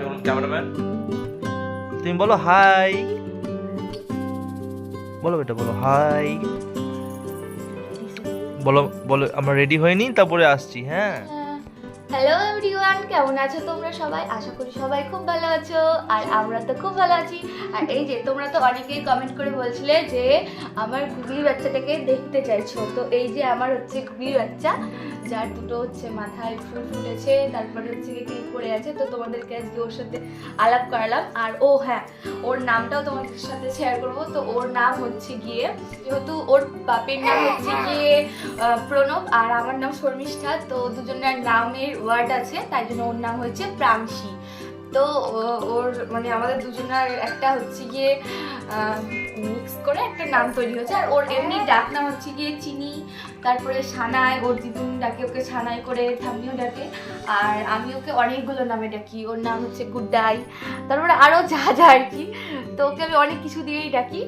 আপনি বলুন ক্যামেরাম্যান তুমি বলো হাই বলো বেটা বলো হাই বলো বলো আমরা রেডি হয়নি তারপরে আসছি হ্যাঁ। হ্যালো এভরিওয়ান কেমন আছো তোমরা সবাই? আশা করি সবাই খুব ভালো আছো আর আমরা তো খুব ভালো আছি। আর এই যে তোমরা তো অনেকেই কমেন্ট করে বলছিলে যে আমার গুগলি বাচ্চাটাকে দেখতে চাইছো। তো এই যে আমার হচ্ছে গুগলি বাচ্চা। যার দুটো হচ্ছে মাথায় ফুল ফুটেছে, তারপরে হচ্ছে কি পড়ে আছে, তো তোমাদেরকে আজকে ওর সাথে আলাপ করালাম। আর ও হ্যাঁ ওর নামটাও তোমাদের সাথে শেয়ার করব। তো ওর নাম হচ্ছে গিয়ে, যেহেতু ওর বাপের নাম হচ্ছে গিয়ে প্রণব, আর আমার নাম শর্মিষ্ঠা, তো দুজনের নামের ওয়ার্ড আছে, তাই জন্য ওর নাম হচ্ছে প্রাংশী। তো ওর মানে আমাদের দুজনের একটা হচ্ছে গিয়ে মিক্স করে একটা নাম তৈরি হয়েছে। আর ওর এমনি ডাক নাম হচ্ছে গিয়ে চিনি তারপরে সানাই ওর দিদুন ডাকে ওকে সানাই করে ঠাম্মিও ডাকে। আর আমি ওকে অনেকগুলো নামে ডাকি। ওর নাম হচ্ছে গুড্ডাই তারপরে আরও যা যা আর কি। তো ওকে আমি অনেক কিছু দিয়েই ডাকি।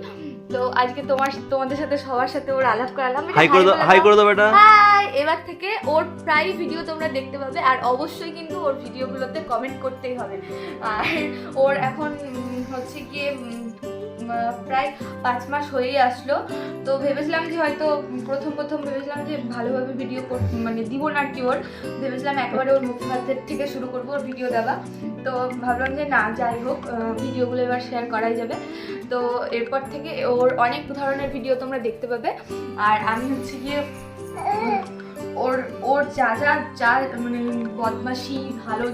তো আজকে তোমার তোমাদের সাথে সবার সাথে ওর আলাপ করালাম। হাই করে দাও হাই করে দাও বেটা। হাই! এবার থেকে ওর প্রায় ভিডিও তোমরা দেখতে পাবে। আর অবশ্যই কিন্তু ওর ভিডিওগুলোতে কমেন্ট করতেই হবে। আর ওর এখন হচ্ছে গিয়ে প্রায় পাঁচ মাস হয়েই আসলো। তো ভেবেছিলাম যে হয়তো প্রথম প্রথম ভেবেছিলাম যে ভালোভাবে ভিডিও মানে দিব না কি ওর। ভেবেছিলাম একেবারে ওর মুখ থেকে শুরু করব ওর ভিডিও দেওয়া। তো ভাবলাম যে না, যাই হোক ভিডিওগুলো এবার শেয়ার করাই যাবে। তো এরপর থেকে ওর অনেক ধরনের ভিডিও তোমরা দেখতে পাবে। আর আমি হচ্ছে গিয়ে ওর ওর যা যা যা মানে বদমাসি ভালো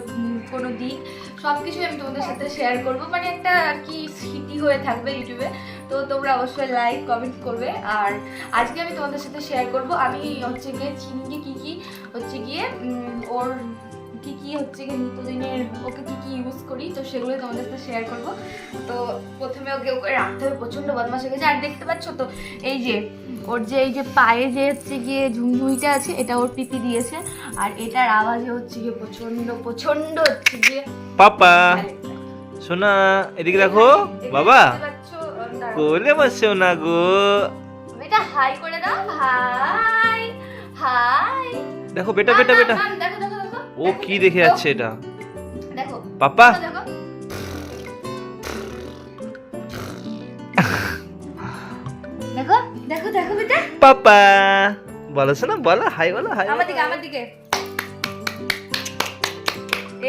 কোনো দিক সব কিছুই আমি তোমাদের সাথে শেয়ার করব। মানে একটা আর কি স্মৃতি হয়ে থাকবে ইউটিউবে, তো তোমরা অবশ্যই লাইক কমেন্ট করবে। আর আজকে আমি তোমাদের সাথে শেয়ার করব, আমি হচ্ছে গিয়ে চিনিকে কী কী হচ্ছে গিয়ে ওর কী কী হচ্ছে গিয়ে নিত্যদিনের, ওকে কী করি তো সেগুলো তোমাদের সাথে শেয়ার করব। তো প্রথমে ওকে ওকে রাখতে হবে প্রচণ্ড বদমাশ হয়ে গেছে। আর দেখতে পাচ্ছ তো এই যে ওর যে এই যে পায়ে যে হচ্ছে গিয়ে ঝুমঝুমিটা আছে এটা ওর পিপি দিয়েছে। আর এটার আওয়াজে হচ্ছে গিয়ে প্রচণ্ড প্রচণ্ড হচ্ছে গিয়ে পাপা সোনা এদিকে দেখো বাবা। কোলে বসে না গো। এটা হাই করে দাও হাই হাই। দেখো বেটা বেটা বেটা। ও কি দেখে। যাচ্ছে এটা? পাপা দেখো। দেখো দেখো বেটা। পাপা বলো শোনো বলো হাই বলো হাই আমার দিকে আমার দিকে।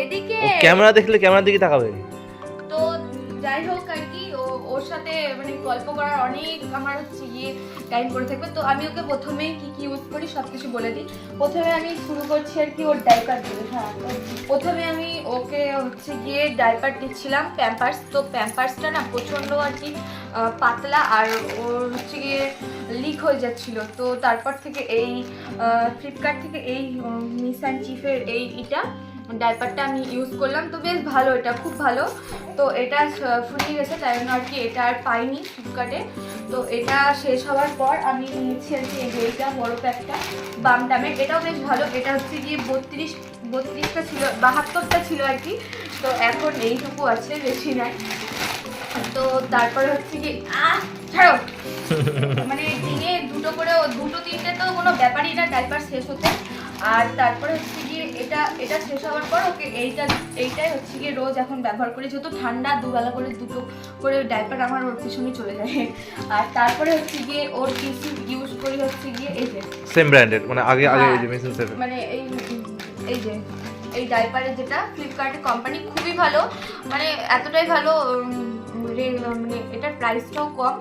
এদিকে। ক্যামেরা দেখলে ক্যামেরার দিকে তাকাবে। তো যাই হোক ওর সাথে মানে গল্প করার অনেক আমার হচ্ছে গিয়ে টাইম করে থাকবে। তো আমি ওকে প্রথমে কি কি ইউজ করি সব কিছু বলে দিই। প্রথমে আমি শুরু করছি আর কি ওর ডাইপার দিয়ে হ্যাঁ। প্রথমে আমি ওকে হচ্ছে গিয়ে ডাইপার দিচ্ছিলাম প্যাম্পার্স তো প্যাম্পার্সটা না প্রচণ্ড আর কি পাতলা আর ওর হচ্ছে গিয়ে লিক হয়ে যাচ্ছিল। তো তারপর থেকে এই ফ্লিপকার্ট থেকে এই নিসান চিফের এই ডাইপারটা আমি ইউজ করলাম, তো বেশ ভালো, এটা খুব ভালো। তো এটা ফুরিয়ে গেছে, তাই জন্য আর কি এটা আর পাইনি ফ্লিপকার্টে। তো এটা শেষ হওয়ার পর আমি নিয়েছি আর কি এইটা, বড় প্যাকটা বাম দামের এটাও বেশ ভালো, এটা হচ্ছে গিয়ে বত্রিশ, বত্রিশটা ছিল, বাহাত্তরটা ছিল আর কি। তো এখন এইটুকু আছে, বেশি নাই। তো তারপরে হচ্ছে কি আহ, ছাড়ো। মানে দিনে দুটো করে দুটো, তিনটে তো কোনো ব্যাপারই না ডাইপার শেষ হতে। আর তারপরে হচ্ছে এটা এটা শেষ হওয়ার পর ওকে এইটা এইটাই হচ্ছে গিয়ে রোজ এখন ব্যবহার করি। যেহেতু ঠান্ডা দুবেলা করে দুটো করে ডাইপার আমার ওর পিছনে চলে যায়। আর তারপরে হচ্ছে গিয়ে ওর কিছু ইউজ করি হচ্ছে গিয়ে এই যে সেম ব্র্যান্ডেড মানে আগে আগে হ্যাঁ। ওই যে মেশিন সেভেন মানে এই এই যে এই ডাইপারের যেটা ফ্লিপকার্টের কোম্পানি খুবই ভালো। মানে এতটাই ভালো উম, মানে এটার প্রাইসটাও কম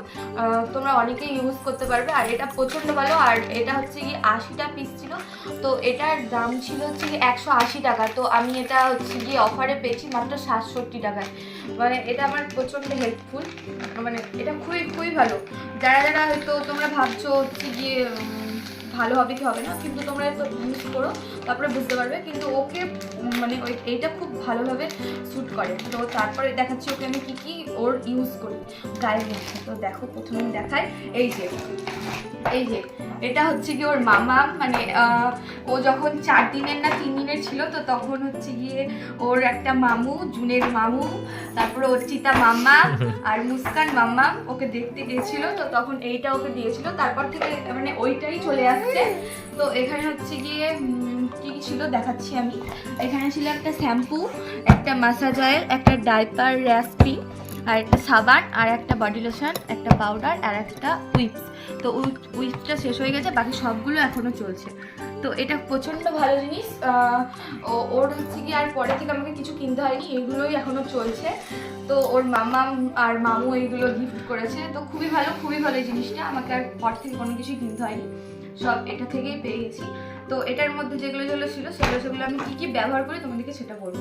তোমরা অনেকেই ইউজ করতে পারবে। আর এটা প্রচণ্ড ভালো আর এটা হচ্ছে কি আশিটা পিস ছিল। তো এটার দাম ছিল হচ্ছে কি একশো আশি টাকা। তো আমি এটা হচ্ছে গিয়ে অফারে পেয়েছি মাত্র সাতষট্টি টাকায়। মানে এটা আমার প্রচণ্ড হেল্পফুল মানে এটা খুবই খুবই ভালো। যারা যারা হয়তো তোমরা ভাবছ হচ্ছে গিয়ে ভালো হবে কি হবে না, কিন্তু তোমরা ইউজ করো, তারপরে বুঝতে পারবে। কিন্তু ওকে মানে ওই এইটা খুব ভালোভাবে শ্যুট করে। তো তারপরে দেখাচ্ছি ওকে আমি কী কী ওর ইউজ করি। গায়ের তো দেখো প্রথমে দেখায়। এই যে এই যে এটা হচ্ছে কি ওর মামা মানে ও যখন চার দিনের না তিন দিনের ছিল তো তখন হচ্ছে গিয়ে ওর একটা মামু জুনের মামু তারপরে ওর চিতা মামা আর মুস্কান মামা ওকে দেখতে গেছিল তো তখন এইটা ওকে দিয়েছিল। তারপর থেকে মানে ওইটাই চলে আসছে। তো এখানে হচ্ছে গিয়ে কি ছিল দেখাচ্ছি আমি। এখানে ছিল একটা শ্যাম্পু একটা মাসাজ অয়েল একটা ডাইপার র্যাসপি আর একটা সাবান, আর একটা বডি লোশন একটা পাউডার আর একটা উইপস তো উইপসটা শেষ হয়ে গেছে, বাকি সবগুলো এখনও চলছে। তো এটা প্রচণ্ড ভালো জিনিস। ওর হচ্ছে কি আর পরে থেকে আমাকে কিছু কিনতে হয়নি, এগুলোই এখনও চলছে। তো ওর মামা আর মামু এইগুলো গিফট করেছে। তো খুবই ভালো খুবই ভালো জিনিসটা। আমাকে আর পর থেকে কোনো কিছুই কিনতে হয়নি। সব এটা থেকেই পেয়ে গেছি তো এটার মধ্যে যেগুলো যেগুলো ছিল, সেগুলো সেগুলো আমি কী কী ব্যবহার করি তোমাদেরকে সেটা বলব।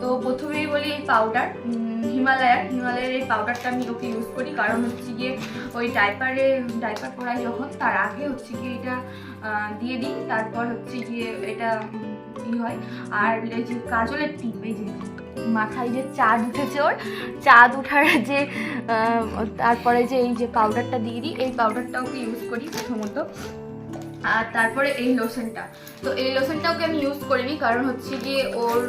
তো প্রথমেই বলি এই পাউডার হিমালয়ার হিমালয়ের এই পাউডারটা আমি ওকে ইউজ করি। কারণ হচ্ছে গিয়ে ওই ডাইপারে ডাইপার পরাই যখন, তার আগে হচ্ছে গিয়ে এটা দিয়ে দিই। তারপর হচ্ছে গিয়ে এটা ই হয়। আর এই যে কাজলের টিপ এই যে মাথায় যে চাঁদ উঠেছে ওর, চাঁদ উঠার যে তারপরে যে এই যে পাউডারটা দিয়ে দিই, এই পাউডারটা ওকে ইউজ করি প্রথমত। আর তারপরে এই লোশনটা তো এই লোশনটা ওকে আমি ইউজ করিনি কারণ হচ্ছে গিয়ে ওর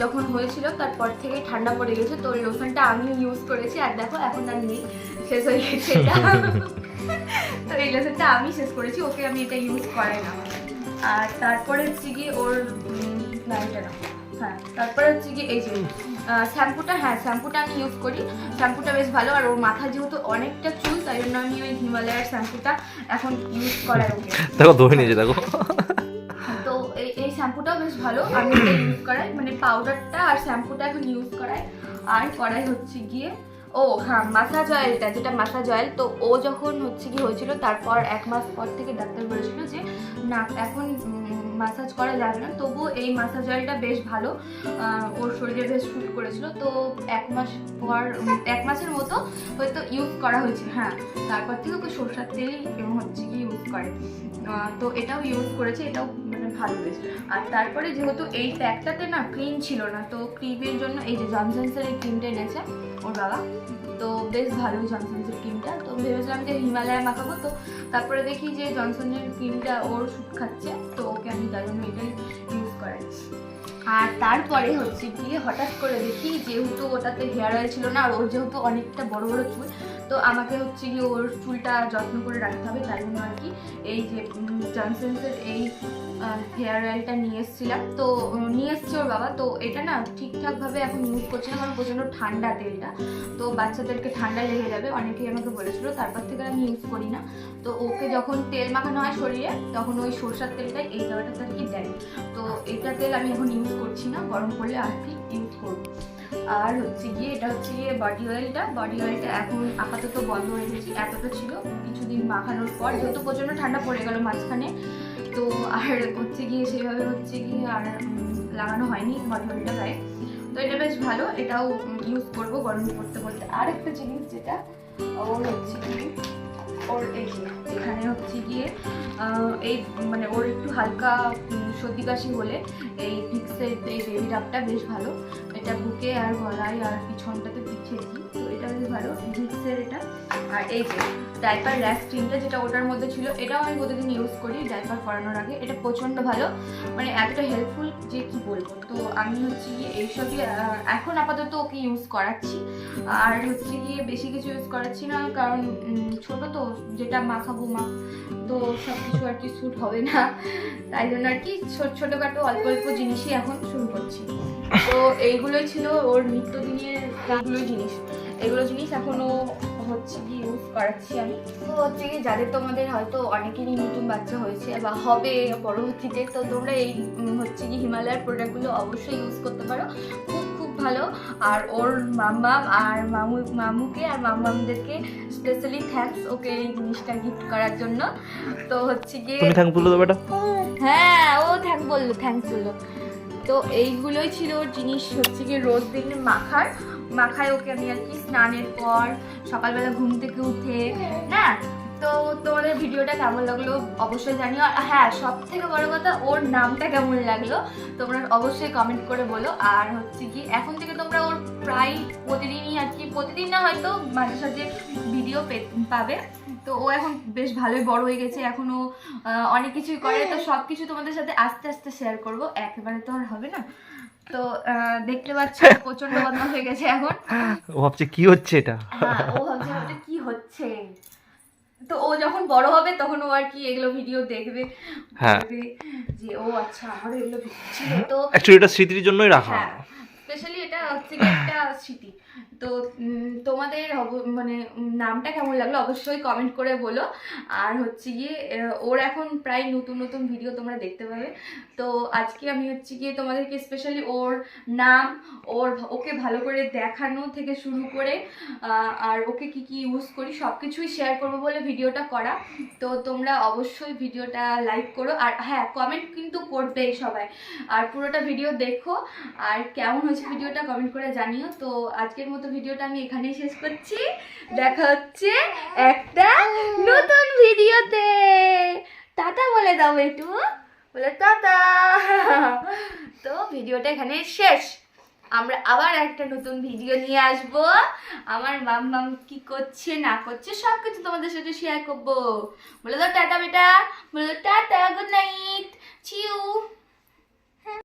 যখন হয়েছিল তারপর থেকে ঠান্ডা পড়ে গেছে তো ওই লোশনটা আমি ইউজ করেছি আর দেখো এখন আর নেই শেষ হয়ে গেছে এটা। তো এই লোশনটা আমি শেষ করেছি ওকে আমি এটা ইউজ করাই না। আর তারপরে হচ্ছে গিয়ে ওর উম, না হ্যাঁ তারপরে হচ্ছে গিয়ে এই যে শ্যাম্পুটা হ্যাঁ শ্যাম্পুটা আমি ইউজ করি। শ্যাম্পুটা বেশ ভালো আর ওর মাথা যেহেতু অনেকটা চুল তাই জন্য আমি ওই হিমালয়ার শ্যাম্পুটা এখন ইউজ করাই ওকে দেখো নিয়েছে দেখো। তো এই এই শ্যাম্পুটাও বেশ ভালো আমি এটা ইউজ করাই। মানে পাউডারটা আর শ্যাম্পুটা এখন ইউজ করাই। আর করাই হচ্ছে গিয়ে ও হ্যাঁ মাসাজ অয়েলটা যেটা মাসাজ অয়েল তো ও যখন হচ্ছে কি হয়েছিল তারপর এক মাস পর থেকে ডাক্তার বলেছিল যে না এখন মাসাজ করা যাবে না। তবুও এই মাসাজ অয়েলটা বেশ ভালো। ওর শরীরে বেশ শুট করেছিল। তো এক মাস পর, এক মাসের মতো হয়তো ইউজ করা হয়েছে। হ্যাঁ তারপর থেকে ওকে সরষার তেল এবং হচ্ছে কি ইউজ করে। তো এটাও ইউজ করেছে, এটাও মানে ভালো বেশ আর তারপরে যেহেতু এই প্যাকটাতে না ক্রিম ছিল না, তো ক্রিমের জন্য এই যে জনসন্সের এই ক্রিমটা এনেছে ওর বাবা, তো বেশ ভালো জনসন্সের ক্রিমটা তো ভেবেছিলাম যে হিমালয়া মাখাবো। তো তারপরে দেখি যে জনসনের ক্রিমটা ওর শুট খাচ্ছে। তো আমি তার জন্য ইউজ করাই। আর তারপরে হচ্ছে গিয়ে হঠাৎ করে দেখি যেহেতু ওটাতে হেয়ার অয়েল ছিল না, আর ওর যেহেতু অনেকটা বড় বড় চুল, তো আমাকে হচ্ছে গিয়ে ওর চুলটা যত্ন করে রাখতে হবে। তার জন্য আর কি এই যে জনসেন্সের এই হেয়ার অয়েলটা নিয়ে এসেছিলাম। তো নিয়ে এসছে ওর বাবা। তো, এটা না ঠিকঠাকভাবে এখন ইউজ করছে না, কারণ প্রচণ্ড ঠান্ডা তেলটা। তো, বাচ্চাদেরকে ঠান্ডা লেগে যাবে। অনেকেই আমাকে বলেছিল, তারপর থেকে আমি ইউজ করি না। তো, ওকে যখন তেল মাখানো হয় শরীরে, তখন ওই সরষার তেলটাই এই জায়গাটাতে আর কি দেয়। তো, এটা তেল আমি এখন ইউজ করছি না, গরম করলে আর কি ইউজ করব। আর হচ্ছে গিয়ে, এটা হচ্ছে গিয়ে বডি অয়েলটা বডি অয়েলটা এখন আপাতত বন্ধ হয়ে গেছি। এতটা ছিল, কিছুদিন মাখানোর পর, যেহেতু প্রচণ্ড ঠান্ডা পড়ে গেল মাঝখানে তো আর হচ্ছে গিয়ে সেভাবে হচ্ছে গিয়ে আর লাগানো হয়নি অয়েলটা গায়ে তো এটা বেশ ভালো, এটাও ইউজ করব গরম করতে করতে। আর একটা জিনিস যেটা, ও হচ্ছে ওর এই এখানে হচ্ছে গিয়ে এই মানে ওর একটু হালকা সর্দি কাশি হলে এই ভিক্সের এই বেবি ডাবটা বেশ ভালো। এটা বুকে আর গলায় আর পিছনটাতে দিই তো এটা বেশ ভালো। ভিক্সের এটা। আর এই যে ডাইপার র্যাশ ক্রিমটা যেটা ওটার মধ্যে ছিল, এটাও আমি প্রতিদিন ইউজ করি ডাইপার করানোর আগে। এটা প্রচণ্ড ভালো মানে এতটা হেল্পফুল যে কি বলব। তো আমি হচ্ছে গিয়ে এইসবই এখন আপাতত ওকে ইউজ করাচ্ছি। আর হচ্ছে গিয়ে বেশি কিছু ইউজ করাচ্ছি না, কারণ ছোট তো যেটা মাখাবো মা, তো সব কিছু আর কি স্যুট হবে না। তাই জন্য আর কি ছোট ছোটোখাটো অল্প অল্প জিনিসই এখন শুরু করছি। তো এইগুলোই ছিল ওর নিত্যদিনের এইগুলোই জিনিস। এগুলো জিনিস এখনও হচ্ছে কি ইউজ করাচ্ছি আমি। তো হচ্ছে কি যাদের তোমাদের হয়তো অনেকেরই নতুন বাচ্চা হয়েছে বা হবে পরবর্তীতে, তো তোমরা এই হচ্ছে কি হিমালয়ার প্রোডাক্টগুলো অবশ্যই ইউজ করতে পারো। খুব ভালো। আর ওর মাম্মাম আর মামু মামুকে আর মাম্মামদেরকে স্পেশালি থ্যাঙ্কস ওকে এই জিনিসটা গিফট করার জন্য। তো হচ্ছে গিয়ে তুমি থ্যাংক বলে দেবো এটা হ্যাঁ ও থ্যাংক বলল থ্যাংকস বলল। তো এইগুলোই ছিল ওর জিনিস হচ্ছে কি রোজ দিন মাখার। মাখায় ওকে আমি আর কি স্নানের পর সকালবেলা ঘুম থেকে উঠে না তো তোমাদের ভিডিওটা কেমন লাগল অবশ্যই জানিও। আর হ্যাঁ সব থেকে বড় কথা ওর নামটা কেমন লাগল তোমরা অবশ্যই কমেন্ট করে বলো। আর হচ্ছে কি এখন থেকে তোমরা ওর প্রায় প্রতিদিনই আর কি প্রতিদিন না হয়তো মাঝে সাঝে ভিডিও পাবে। তো ও এখন বেশ ভালোই বড় হয়ে গেছে এখনও অনেক কিছুই করে। তো সব কিছু তোমাদের সাথে আস্তে আস্তে শেয়ার করব। একেবারে তো আর হবে না। তো দেখতে পাচ্ছ প্রচণ্ড বদমাশ হয়ে গেছে এখন। ও ভাবছে কি হচ্ছে এটা? হ্যাঁ ও ভাবছে কি হচ্ছে। তো ও যখন বড় হবে তখন ও আর কি এগুলো ভিডিও দেখবে হ্যাঁ। যে ও আচ্ছা আমার এগুলো ভিডিও ছিল। তো অ্যাকচুয়ালি এটা স্মৃতির জন্যই রাখা। হ্যাঁ স্পেশালি এটা হচ্ছে একটা স্মৃতি। তো তোমাদের মানে নামটা কেমন লাগল অবশ্যই কমেন্ট করে বলো। আর হচ্ছে গিয়ে ওর এখন প্রায় নতুন নতুন ভিডিও তোমরা দেখতে পাবে। তো আজকে আমি হচ্ছে গিয়ে তোমাদেরকে স্পেশালি ওর নাম, ওর ওকে ভালো করে দেখানো থেকে শুরু করে আর ওকে কি কি ইউজ করি সব কিছুই শেয়ার করব বলে ভিডিওটা করা। তো তোমরা অবশ্যই ভিডিওটা লাইক করো। আর হ্যাঁ কমেন্ট কিন্তু করবেই সবাই। আর পুরোটা ভিডিও দেখো। আর কেমন হয়েছে ভিডিওটা কমেন্ট করে জানিও। তো আজকের মতো ভিডিওটা আমি এখানেই শেষ করছি। দেখা হচ্ছে একটা নতুন ভিডিওতে। টাটা বলে দাও একটু বলে টাটা। তো ভিডিওটা এখানে শেষ। আমরা আবার একটা নতুন ভিডিও নিয়ে আসব। আমার মাম মাম কি করছে, না করছে সব কিছু তোমাদের সাথে শেয়ার করব। বলে দাও টাটা বেটা। বলে দাও টাটা গুড নাইট চিউ